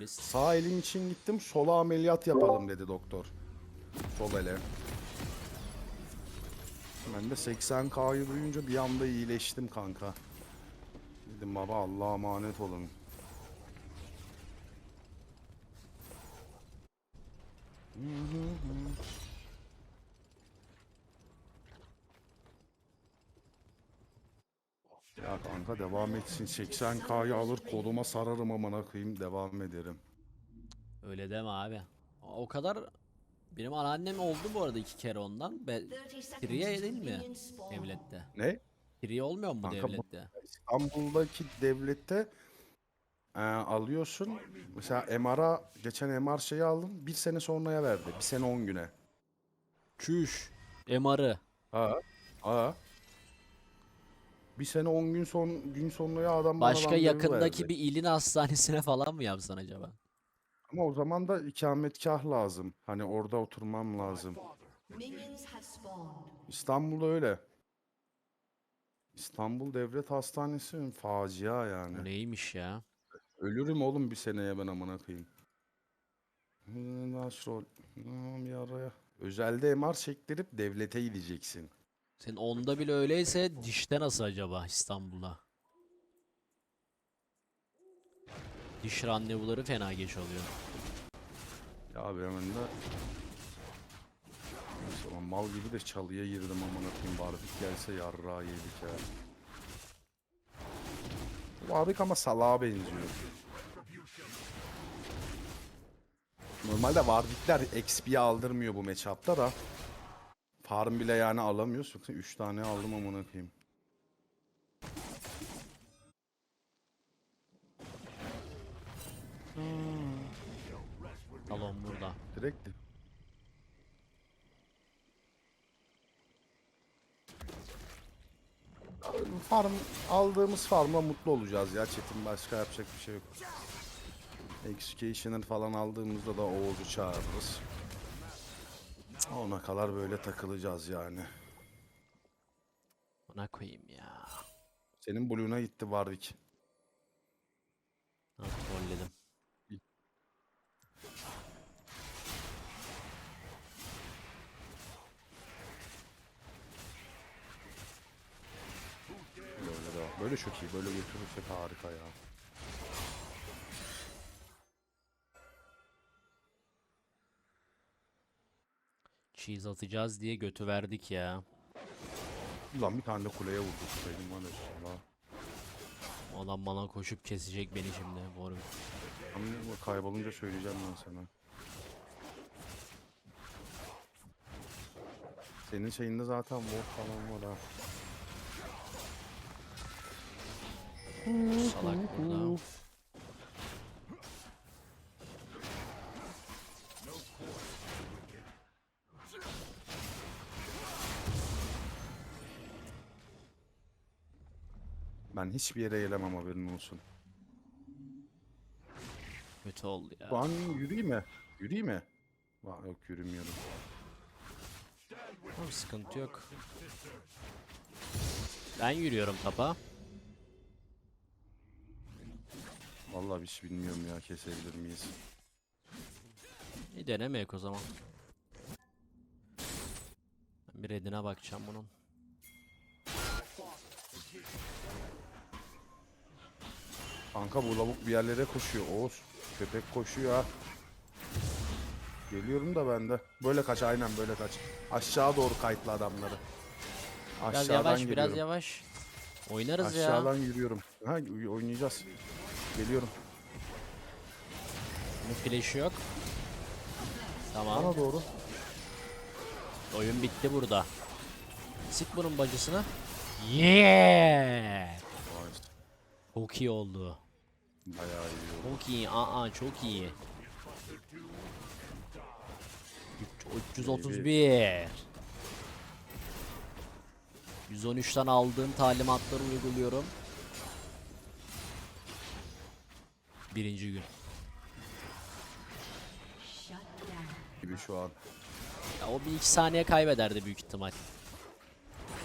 Jurist. Sağ elim için gittim. Sola ameliyat yapalım dedi doktor. Sol ele. Ben de 80K'yı duyunca bir anda iyileştim kanka. Dedim baba Allah'a emanet olun. Ya kanka devam etsin. 80K'yı alır koluma sararım amına koyayım devam ederim. Öyle deme abi. O kadar benim anneannem oldu bu arada iki kere ondan. Be Priye değil mi? Devlette. Ne? Priye olmuyor mu bu Kanka devlette? İstanbul'daki devlette e, alıyorsun. Mesela MR'a geçen MR şeyi aldım. Bir sene sonraya verdi. Bir sene 10 güne. Çüş. MR'ı. Ha. Ha. Bir sene 10 gün son gün sonraya adam bana Başka randevu yakındaki verdi. bir ilin hastanesine falan mı yapsan acaba? Ama o zaman da ikametgah lazım. Hani orada oturmam lazım. Minions have spawned. İstanbul'da öyle. İstanbul Devlet Hastanesi facia yani. Bu neymiş ya? Ölürüm oğlum bir seneye ben amına koyayım. Araya. Özelde MR çektirip devlete gideceksin. Senin onda bile öyleyse dişte nasıl acaba İstanbul'da? Diş randevuları fena geç oluyor. Ya abi hemen de Neyse mal gibi de çalıya girdim amına koyayım. Barbik gelse yarrağı yedik ya. Barbik ama salağa benziyor. Normalde Warwick'ler XP aldırmıyor bu matchup'ta da. Farm bile yani alamıyoruz. Yoksa 3 tane aldım amına koyayım. Talon burada. Direkt Farm aldığımız farmla mutlu olacağız ya Çetin başka yapacak bir şey yok. Executioner falan aldığımızda da Oğuz'u çağırırız. Ona kadar böyle takılacağız yani. Ona koyayım ya. Senin Blue'una gitti Warwick. Ha, trolledim. Böyle de böyle çok iyi. Böyle götürürsek harika ya. Cheese atacağız diye götü verdik ya. Ulan bir tane de kuleye vurduk. Benim var ya Adam bana koşup kesecek beni şimdi. Boru. Ama kaybolunca söyleyeceğim ben sana. Senin şeyinde zaten ward falan var ha. Salak burada. Ben hiçbir yere gelemem haberin olsun. Kötü oldu ya. An yürüyeyim mi? Yürüyeyim mi? Va- Yok yürümüyorum. Tamam, sıkıntı yok. Ben yürüyorum tapa. Vallahi hiç bilmiyorum ya kesebilir miyiz? İyi denemeyek o zaman. Ben bir redine bakacağım bunun. Kanka bu lavuk bir yerlere koşuyor. Oğuz köpek koşuyor ha. Geliyorum da ben de. Böyle kaç aynen böyle kaç. Aşağı doğru kayıtlı adamları. Biraz Aşağıdan yavaş geliyorum. biraz yavaş. Oynarız ya. Aşağıdan yürüyorum. Ha oy- oynayacağız. Geliyorum. Bunun flash'ı yok. Tamam. Bana doğru. Oyun bitti burada. Sik bunun bacısını. Yeah! Çok iyi oldu. Bayağı iyi. Çok iyi. Aa çok iyi. Üç- 331. 113'ten aldığım talimatları uyguluyorum. Birinci gün. Gibi şu an. Ya o bir iki saniye kaybederdi büyük ihtimal.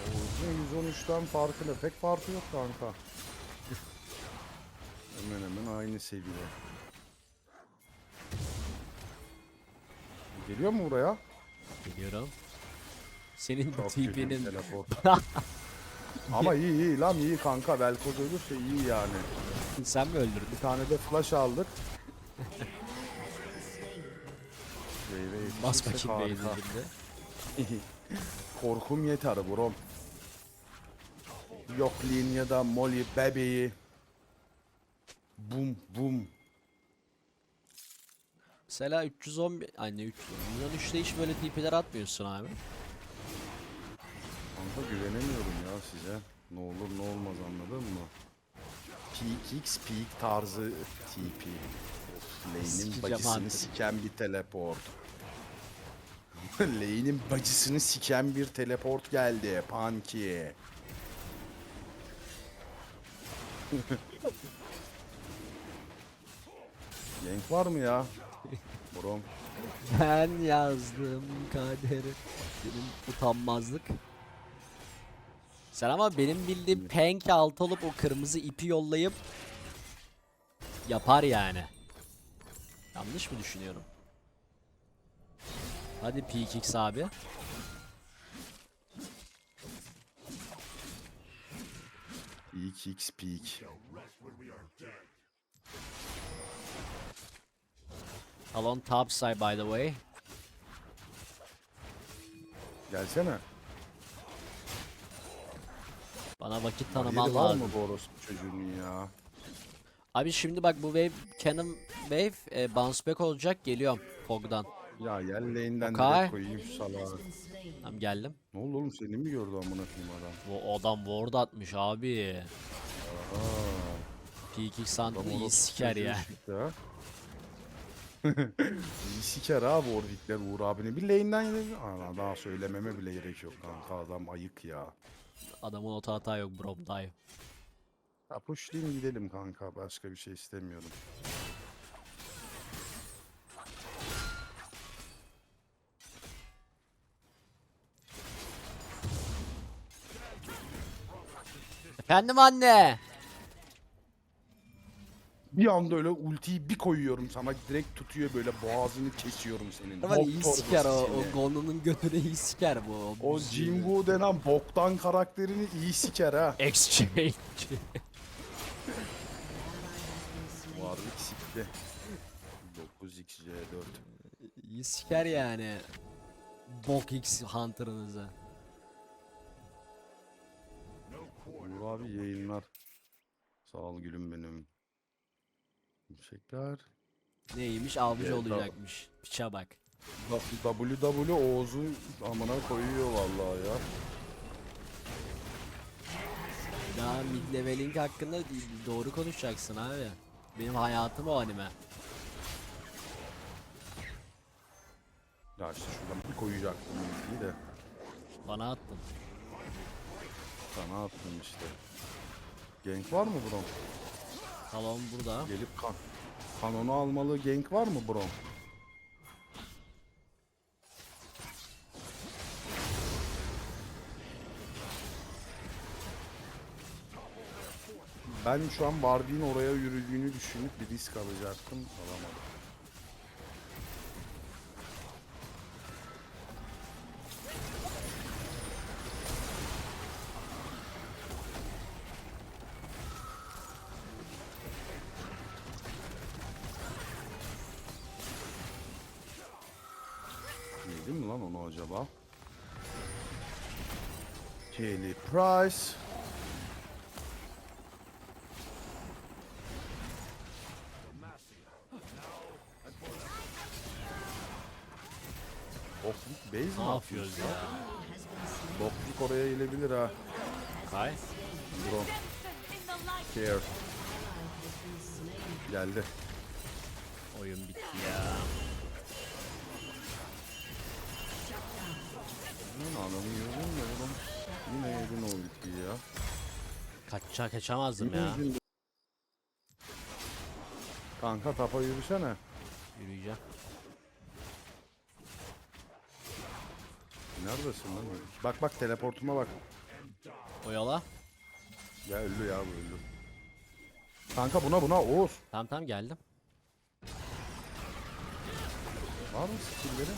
Oğuz'un 113'ten farkı ne? Pek farkı yok kanka. Hemen hemen aynı seviye. Geliyor mu buraya? Geliyorum. Senin Çok teleport. Ama iyi iyi lan iyi kanka. Velkoz ölürse iyi yani. sen mi öldürdün? Bir tane de flash aldık. Wave Bas yetişirsek bakayım harika. beyzinde. Korkum yeter brom. Yok Linya'da Molly bebeği. Bum bum. Mesela 311 anne 300 113'te hiç böyle TP'ler atmıyorsun abi. Kanka güvenemiyorum ya size. Ne olur ne olmaz anladın mı? Peak X Peak tarzı TP. Lane'in bacısını siken bir teleport. Lane'in bacısını siken bir teleport geldi. Punky. Gank var mı ya? Brom. Ben yazdım kaderi. Benim utanmazlık. Sen ama benim bildiğim penk alt olup o kırmızı ipi yollayıp yapar yani. Yanlış mı düşünüyorum? Hadi PKX abi. Peak X Peak. Talon top side by the way. Gelsene. Bana vakit tanıman var lazım. mı bu orospu çocuğunun ya? Abi şimdi bak bu wave cannon wave e, bounce back olacak geliyorum Fog'dan. Ya lane'den Okay. direkt koyayım şu salağı. Tamam geldim. Ne oldu oğlum seni mi gördü amına koyayım adam? Bu adam ward atmış abi. Aa, PKX adam sandığını iyi orospu siker çocuğu ya. çıktı ha. İyi siker abi oradikler Uğur abini. Bir lane'den yine Ana daha söylememe bile gerek yok kanka adam ayık ya. Adamın ota hata yok bro dayı. Ya pushlayayım gidelim kanka başka bir şey istemiyorum. Efendim anne. Bir anda öyle ultiyi bir koyuyorum sana direkt tutuyor böyle boğazını kesiyorum senin. Bok iyi torbası siker o, seni. o Gonunun götüne iyi siker bu. O Jinwoo denen boktan karakterini iyi siker ha. Exchange. Warwick sikti. 9xc4. iyi siker yani. Bok X Hunter'ınızı. Uğur abi yayınlar. Sağ ol gülüm benim. Teşekkürler. Neymiş avcı Evet, olacakmış. Piça bak. WW Oğuz'u amına koyuyor vallahi ya. Ya mid leveling hakkında doğru konuşacaksın abi. Benim hayatım o anime. Ya işte şuradan bir koyacaktım ultiyi de. Bana attın. Sana attım işte. Gank var mı bro? Talon burada. Gelip kan kanonu almalı gank var mı bro? Ben şu an Barbie'nin oraya yürüdüğünü düşünüp bir risk alacaktım. Alamadım. Onu acaba? Kelly Price. Bokluk base Ne atıyoruz yapıyoruz ya? Bokluk oraya gelebilir ha. Kay. Bro. Care. Geldi. Oyun bitti ya. Adamı yiyorum ya oğlum. Yine yedin o ultiyi ya. Kaçacak kaçamazdım ya. Kanka tapa yürüsene. Yürüyeceğim. Neredesin lan? Bak bak teleportuma bak. Oyala. Ya öldü ya bu öldü. Kanka buna buna Oğuz. Tamam tamam geldim. Var mı skillleri?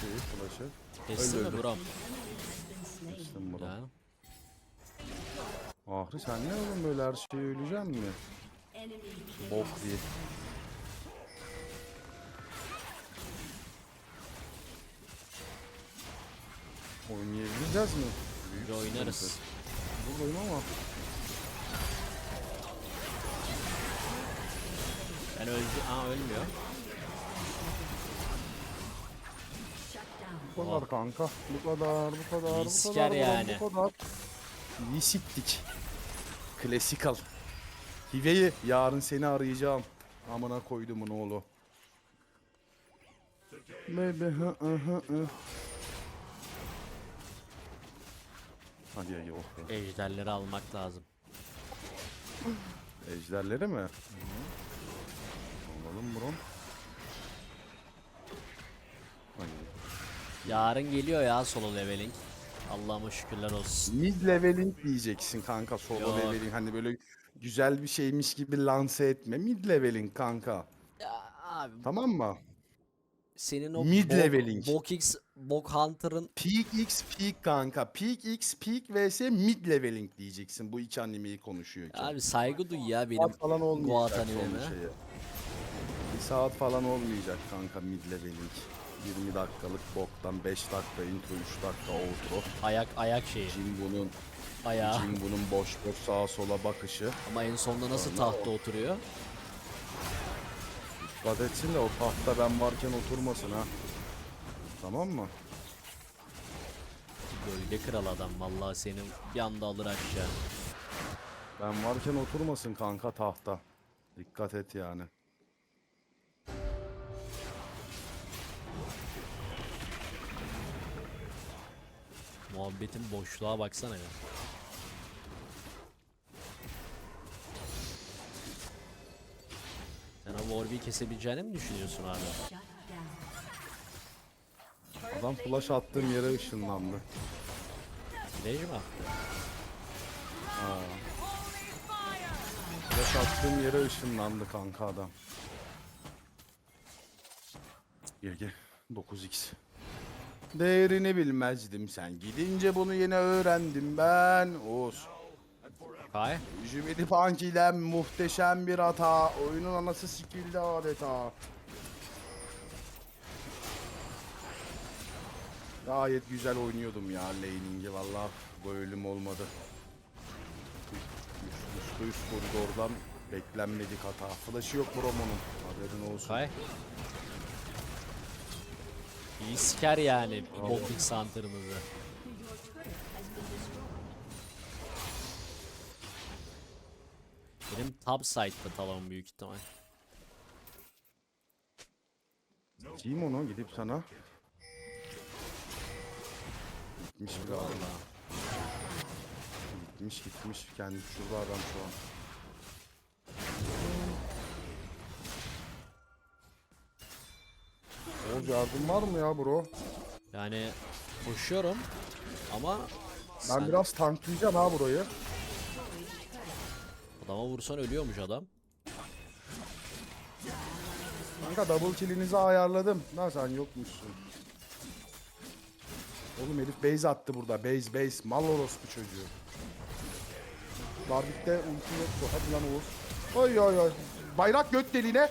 şeyi flash'ı. Mi öldü. bro? Kestim bunu. Ya. Ahri sen ne oğlum böyle her şeyi öleceksin mi? Bok diye. Oynayabileceğiz mi? Büyük Bir oynarız. sıkıntı. Buradayım ama. Ben öldü. Aa ölmüyor. Bu kadar kanka. Bu kadar, bu kadar, bu kadar. yani. Bu kadar. İyi siktik. Klasikal. Hive'yi yarın seni arayacağım. Amına koydumun oğlu. Baby hı hı hı hı. Hadi ya oh be. Ejderleri almak lazım. Ejderleri mi? Alalım bro. Hadi. Yarın geliyor ya solo leveling. Allah'ıma şükürler olsun. Mid leveling diyeceksin kanka solo Yok. leveling hani böyle güzel bir şeymiş gibi lanse etme. Mid leveling kanka. Ya abi Tamam mı? senin o Mid bok- leveling. Bok X, Bok Hunter'ın Peak X peak kanka. Peak X peak vs mid leveling diyeceksin. Bu iki animeyi konuşuyorken. abi saygı duy ya benim saat falan olmayacak animeme. Bir saat falan olmayacak kanka mid leveling. 20 dakikalık boktan 5 dakika intro 3 dakika outro. Ayak ayak şeyi. Jimbo'nun Ayağı. Jimbo'nun boş boş sağa sola bakışı. Ama en sonunda nasıl tahtta oturuyor? Dikkat etsin de o tahta ben varken oturmasın ha. Tamam mı? Gölge kral adam vallahi senin bir anda alır aşağı. Ben varken oturmasın kanka tahta. Dikkat et yani. Muhabbetin boşluğa baksana ya. Sen o Warwick'i kesebileceğini mi düşünüyorsun abi? Adam flash attığım yere ışınlandı. Village mi attı? Flash attığım yere ışınlandı kanka adam. GG 9x. Değerini bilmezdim sen gidince bunu yine öğrendim ben. Oğuz. Kay. Jümedi Punky'den muhteşem bir hata. Oyunun anası sikildi adeta. Gayet güzel oynuyordum ya laning'i valla bu ölüm olmadı. Üst, üst, üst koridordan beklenmedik hata. Flash'ı yok Bromo'nun. Haberin olsun. Kay. İyi siker yani X Hunter'ımızı. Benim top side'da talon büyük ihtimal. Kim onu gidip sana? Gitmiş bile adam. Gitmiş gitmiş. Kendi şurada adam şu an. Oğuz yardım var mı ya bro? Yani koşuyorum ama Ben sen biraz tanklayacağım ha burayı. adama vursan ölüyormuş adam. Kanka double kill'inizi ayarladım. Lan sen yokmuşsun. Oğlum herif base attı burada. Base base. Mal orospu çocuğu. Warwick'te ulti yoktu. Hadi lan Oğuz. Oy oy oy. Bayrak göt deliğine.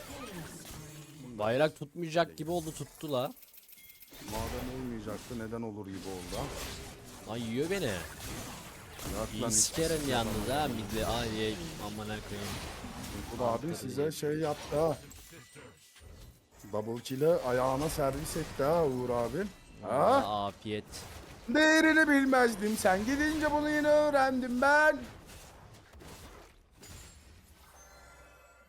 Bayrak tutmayacak gibi oldu tuttu la. Madem olmayacaktı neden olur gibi oldu. Lan yiyor beni. İyi sikerim yalnız ha midde ay aman koyayım. Bu da abi size şey yaptı ha. Double kill'e ayağına servis etti ha Uğur abi. Ha? Aa, afiyet. Değerini bilmezdim. Sen gidince bunu yine öğrendim ben.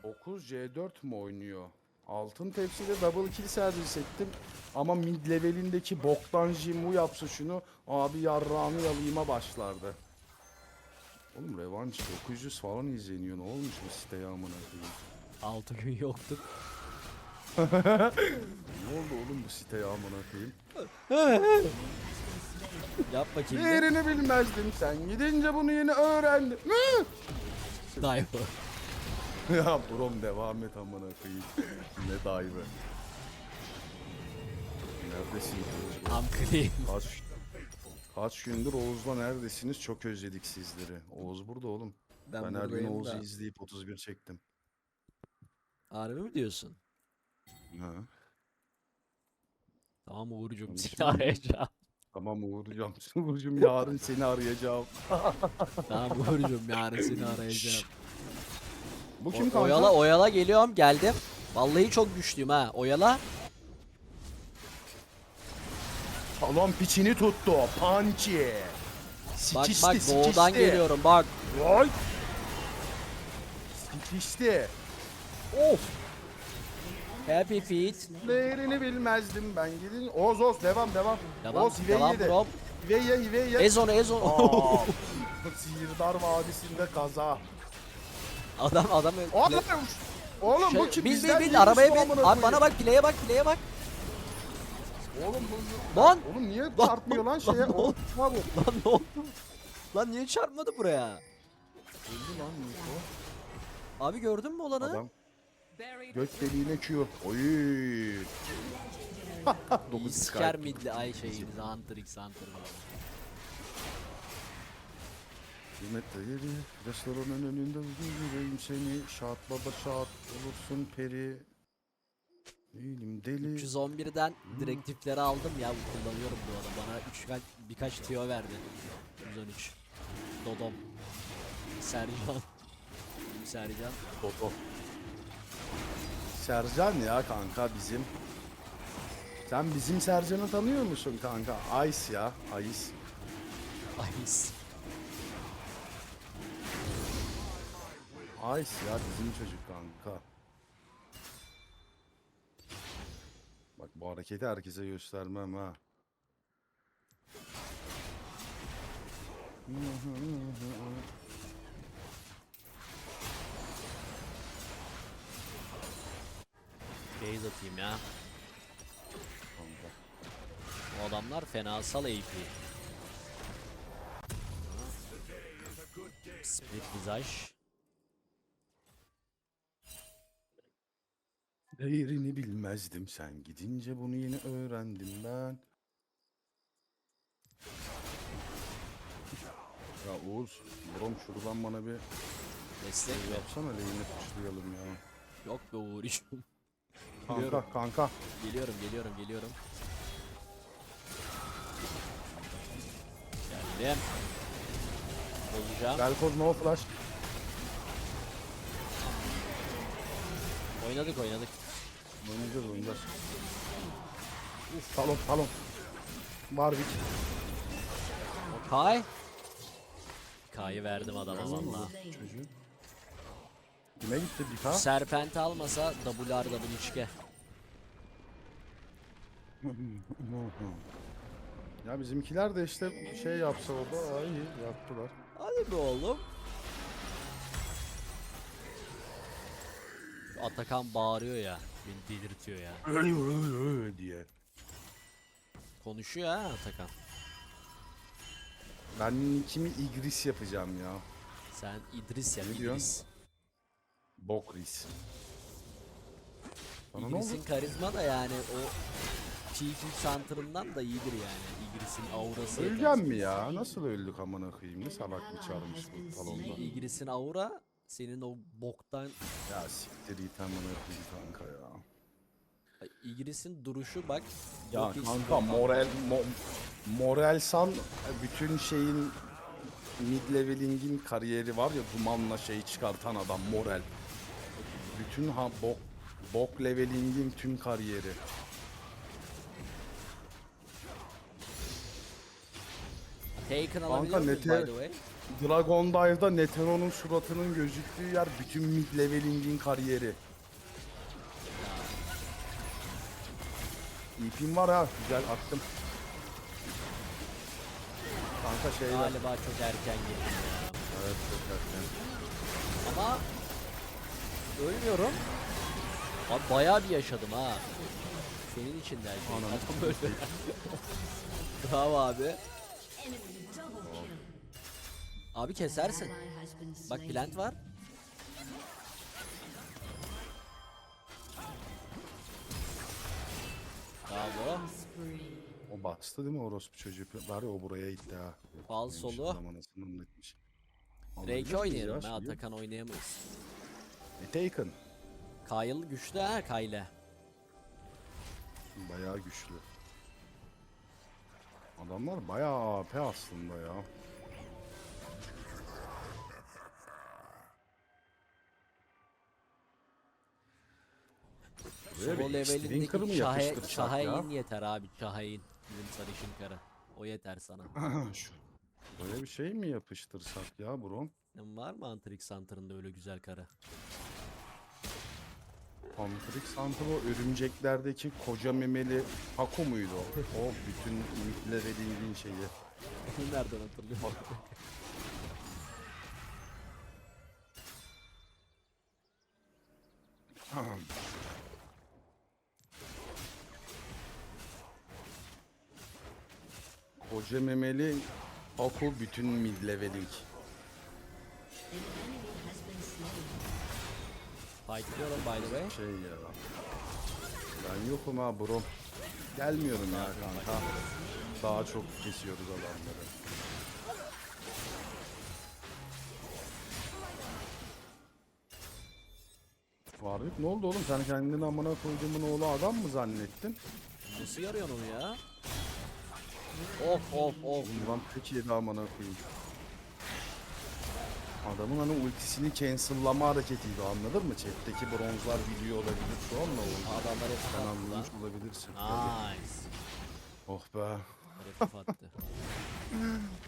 9 C4 mu oynuyor? Altın tepside double kill servis ettim. Ama mid levelindeki boktan Jimu yapsa şunu abi yarrağını yalayıma başlardı. Oğlum revanş 900 falan izleniyor. Ne olmuş bu siteye amına koyayım? 6 gün yoktuk. Ne oldu oğlum bu siteye amına koyayım? Yap bakayım. Değerini bilmezdim. Sen gidince bunu yine öğrendim. Hı! Dive. ya brom devam et amına koyayım. ne dive'ı. Neredesin Oğuz? Am clean. Kaç, kaç gündür Oğuz'la neredesiniz? Çok özledik sizleri. Oğuz burada oğlum. Ben, her gün buradayım Oğuz'u da. izleyip 31 çektim. Harbi mi diyorsun? Ha. Tamam Uğur'cum seni arayacağım. Tamam Uğur'cum. Uğur'cum yarın seni arayacağım. tamam Uğur'cum yarın seni arayacağım. Bu kim kanka? oyala oyala geliyorum geldim. Vallahi çok güçlüyüm ha. Oyala. Talon piçini tuttu. Pançi. Bak Sikişti, bak doğudan sikişti. geliyorum bak. Vay. Sikişti. Of. Happy feet. Değerini bilmezdim ben gidin. Oğuz Oğuz devam devam. Devam, hiveyi devam yedi. bro. Hiveyi ye hiveyi ye. Ez onu ez onu. Aa, Sihirdar Vadisi'nde kaza. Adam adam Oğlum, oğlum bu kim? bil Bizden bil bil arabaya amına Abi bana bak pileye bak pileye bak. Oğlum bu Lan Oğlum niye Lan, çarpmıyor lan lan şeye? ne Oğlum lan ne oldu? Lan niye çarpmadı buraya? Öldü lan Niko. Abi gördün mü olanı? Adam göt deliğine Q. Oy. İyi 9 siker midli ay şeyiniz Hunter x Hunter. Kıymetli yeri restoranın önünde yüreğim seni şahat baba şahat olursun peri. Değilim deli. 311'den direktifleri aldım ya kullanıyorum bu arada. Bana üç kaç, birkaç tüyo verdi. 113. Dodom. Sercan. Sercan. Toto. Sercan ya kanka bizim. Sen bizim Sercan'ı tanıyor musun kanka? Ice ya. Ice. Ice. Ice ya bizim çocuk kanka. Bak bu hareketi herkese göstermem ha. Base atayım ya. Kanka. Bu adamlar fenasal AP. Split visaj. Değerini bilmezdim sen gidince bunu yeni öğrendim ben. Ya Oğuz, Brom şuradan bana bir Destek ver. yapsana lehine tuşlayalım ya. Yok be Uğur'cum. Kanka kanka. Geliyorum geliyorum geliyorum. Geldim. Bozacağım. Velkoz no flash. Oynadık oynadık. Oynayacağız oynayacağız. Uf, talon talon. Warwick. Okay. K'yı verdim adama valla. Çocuğu. Kime gitti bir ha? Serpent almasa WR W3G. Ya bizimkiler de işte şey yapsa orada ay yaptılar. Hadi be oğlum. Atakan bağırıyor ya. Beni delirtiyor ya. diye. Konuşuyor ha Atakan. Ben kimi igris yapacağım ya. Sen İdris ya Ne İdris. diyorsun? Bokris. Bana ne oldu? İdris'in karizma da yani o Peking Center'ından da iyidir yani. İdris'in aurası. Öleceğim mi ya? Nasıl öldük amına koyayım? Ne salak bir çarmış bu talonda. İdris'in aura senin o boktan Ya siktir git amına koyayım kanka ya. İdris'in duruşu bak. Ya iyi kanka moral mo, moral san bütün şeyin mid leveling'in kariyeri var ya dumanla şey çıkartan adam moral. Bütün ha bok bok leveling'in tüm kariyeri. Taken Kanka alabiliyor muyuz by the way? Dragon Dive'da Netero'nun suratının gözüktüğü yer bütün mid leveling'in kariyeri. İpim var ha güzel attım. Kanka şey var. Galiba çok erken girdim ya. Evet çok erken. Ama ölmüyorum. Abi bayağı bir yaşadım ha. Senin için de her şey. Anam. Bravo abi. Abi kesersin. Bak plant var. Bravo. O bastı değil mi orospu çocuğu? Bari o buraya gitti ha. Fal solu. Reiki oynayalım ya be şeyi? Atakan oynayamayız. E, Taken. Kyle güçlü ha Kyle. Bayağı güçlü. Adamlar bayağı AP aslında ya. Buraya Solo bir X-Drinker levelindeki mı Şahe, yapıştırsak Şahain ya? yeter abi Şahain. Bizim sarışın karı. O yeter sana. Şu. Böyle bir şey mi yapıştırsak ya bro? Senin var mı Antrix Hunter'ında öyle güzel karı? Pantrix Hunter o örümceklerdeki koca memeli Haku muydu o? O bütün ümitler edindiğin şeyi. Nereden hatırlıyorum? Koca memeli Haku bütün mid leveling. An enemy has been slain. Fight diyorum by the way. Şey ya. Ben yokum ha bro. Gelmiyorum ya kanka. Daha çok kesiyoruz adamları. Varlık ne oldu oğlum? Sen kendini amına koyduğumun oğlu adam mı zannettin? Nasıl yarıyorsun onu ya? Of of of. Ulan tek yedi amına koyayım. Adamın hani ultisini cancel'lama hareketiydi anladın mı? Chat'teki bronzlar biliyor olabilir şu anda o. Adamlar hep Sen attı lan. anlamış olabilirsin. Nice. Oh be. Herif attı.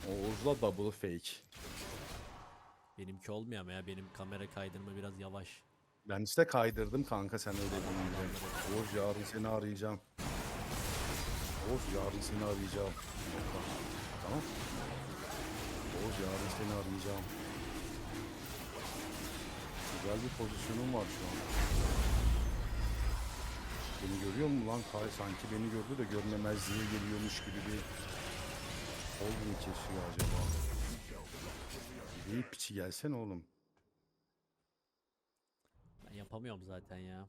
Oğuz'la double fake. Benimki olmuyor ama ya benim kamera kaydırma biraz yavaş. Ben işte kaydırdım kanka sen öyle deyince. Oğuz yarın seni arayacağım. Oğuz yarın seni arayacağım. Tamam. Oğuz yarın seni arayacağım. Güzel bir pozisyonum var şu an. Beni görüyor mu lan Kay? Sanki beni gördü de görmemezliğe geliyormuş gibi bir Ol mu kesiyor acaba? Bir piçi gelsene oğlum. Ben yapamıyorum zaten ya.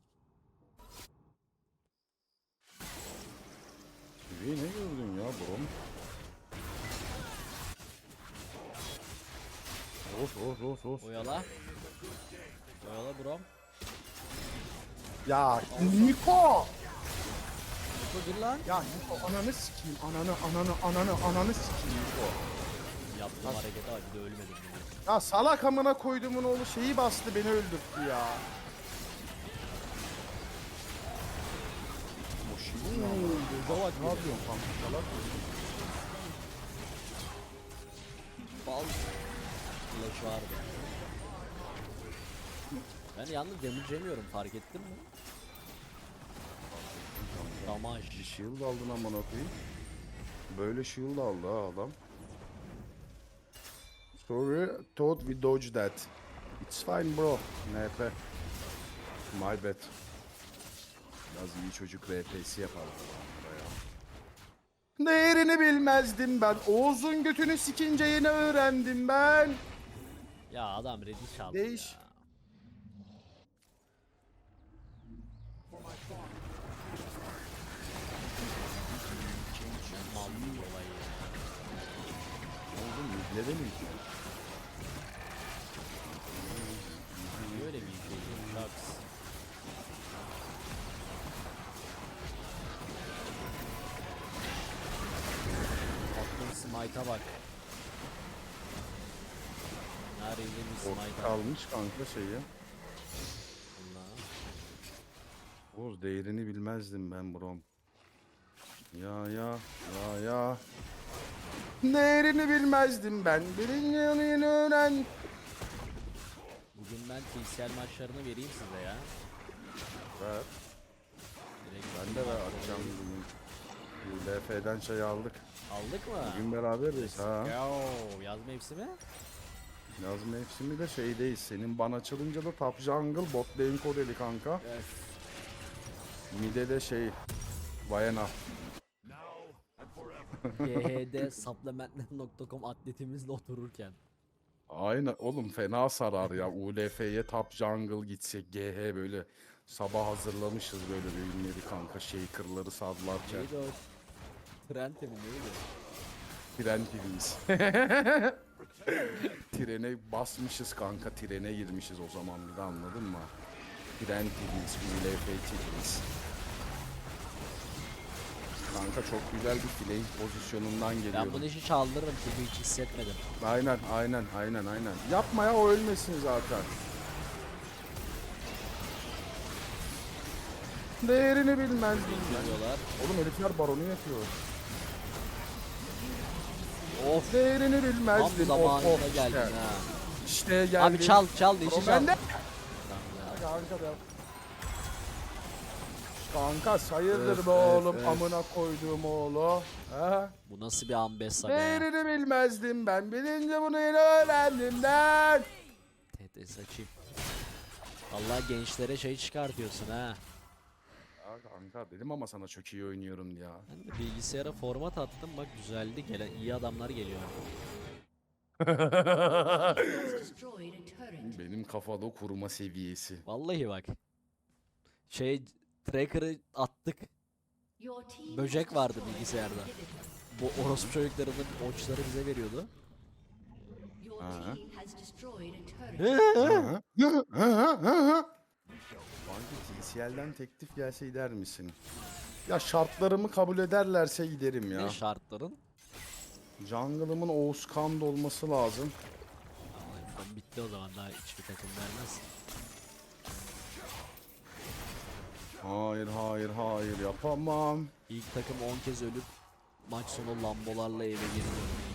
Üveyi ne gördün ya brom? Of of of of. Oyala. Oyala brom. Ya Niko! Niko dur lan. Ya Niko ananı sikeyim. Ananı ananı ananı ananı sikeyim Niko. Yaptığım harekete bak bir de ölmedim. Ya salak amına koyduğumun oğlu şeyi bastı beni öldürttü ya. Bak Ne yapıyorsun kanka salak mısın? Bal. Flash vardı. Ben yalnız damage yemiyorum fark ettin mi? Damaj. Shield aldın amına koyayım. Böyle shield aldı ha adam. Sorry, thought we dodged that. It's fine bro. NP. My bad. Biraz iyi çocuk RP'si yapalım. adamlara ya. Değerini bilmezdim ben. Oğuz'un götünü sikince yeni öğrendim ben. Ya adam ready çaldı Değiş. ya. Mal bir olay ya. Oğlum smite'a bak. Nerede bir smite'a bak. Kalmış kanka şeyi. Allah. Oğuz değerini bilmezdim ben brom. Ya ya ya ya. Değerini bilmezdim ben. Birinci yanını öğren. Bugün ben TCL maçlarını vereyim size ya. Ver. Direkt Ben de ver akşam bugün. Bu LF'den şey aldık. Aldık mı? Bugün beraberiz ha. Yo, yaz mevsimi. Yaz mevsimi de şeydeyiz. Senin ban açılınca da top jungle bot lane kodeli kanka. Öf. Mide de şey. Vayana. GHD supplementler.com atletimizle otururken. Aynen oğlum fena sarar ya. ULF'ye top jungle gitsek GH böyle sabah hazırlamışız böyle bölümleri kanka shaker'ları sallarken. Neydi o? Trente mi neydi? Tren TV'yiz. Trene basmışız kanka. Trene girmişiz o zaman bir de anladın mı? Tren TV'yiz. ULF TV'yiz. Kanka çok güzel bir flank pozisyonundan Ben geliyorum. bunu hiç çaldırırım çünkü hiç hissetmedim. Aynen aynen aynen aynen. Yapma ya o ölmesin zaten. Değerini bilmez bilmez. Biliyorlar. Oğlum herifler baronu yapıyor. Of. Değerini Tam bilmezdin. Of zamanında of geldin işte. ha. İşte geldi. Abi çal çal O işi çal. bende. Ya. Kanka Öf, be oğlum öf. amına koyduğum oğlu. Ha? Bu nasıl bir ambessa be? Değerini bilmezdim ben bilince bunu yine öğrendim lan. TT saçayım. Allah gençlere şey çıkartıyorsun ha. Ya kanka dedim ama sana çok iyi oynuyorum ya. Ben de bilgisayara format attım bak düzeldi gelen iyi adamlar geliyor. Benim kafada kurma seviyesi. Vallahi bak. Şey tracker'ı attık. Böcek vardı bilgisayarda. Bu orospu çocuklarının oçları bize veriyordu. Has destroyed a turret. Banki TCL'den teklif gelse gider misin? Ya şartlarımı kabul ederlerse giderim ya. Ne şartların? Jungle'ımın Oğuzkan'da olması lazım. Tamam, bitti o zaman daha hiçbir takım vermez. Hayır hayır hayır yapamam. İlk takım 10 kez ölüp maç sonu lambolarla eve geri işi.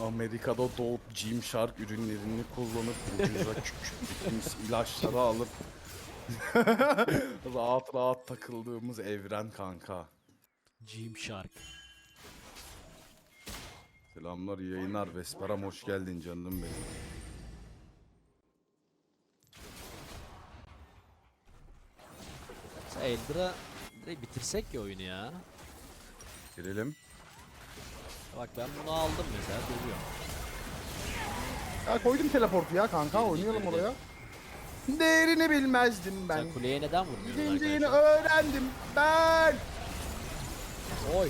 Amerika'da doğup Gymshark ürünlerini kullanıp ucuza küçük ilaçları alıp rahat rahat takıldığımız evren kanka. Gymshark. Selamlar iyi yayınlar Vesperam hoş geldin canım benim. Eldra'da direkt bitirsek ya oyunu ya. Girelim. Bak ben bunu aldım mesela duruyor. Ya koydum teleportu ya kanka oynayalım oraya. Değerini bilmezdim ben. Sen kuleye neden vurmuyorsun Gidince arkadaşlar? öğrendim ben. Oy.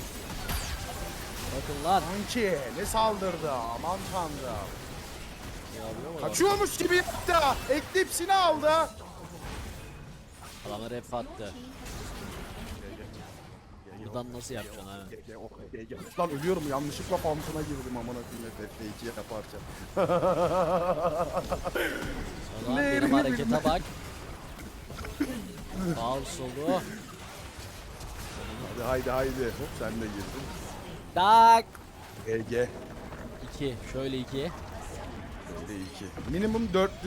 Bakın lan. Kanki ne saldırdı aman tanrım. Kaçıyormuş gibi yaptı. Eklipsini aldı. Adamlar ref attı. Buradan nasıl yapacaksın ha? Lan ölüyorum yanlışlıkla pantına girdim amına koyayım FF2 yaparken. Ne benim harekete bak. Sağ solu. Hadi haydi haydi. Hop sen de girdin. Tak. EG. 2. Şöyle 2. Böyle iki. Minimum 400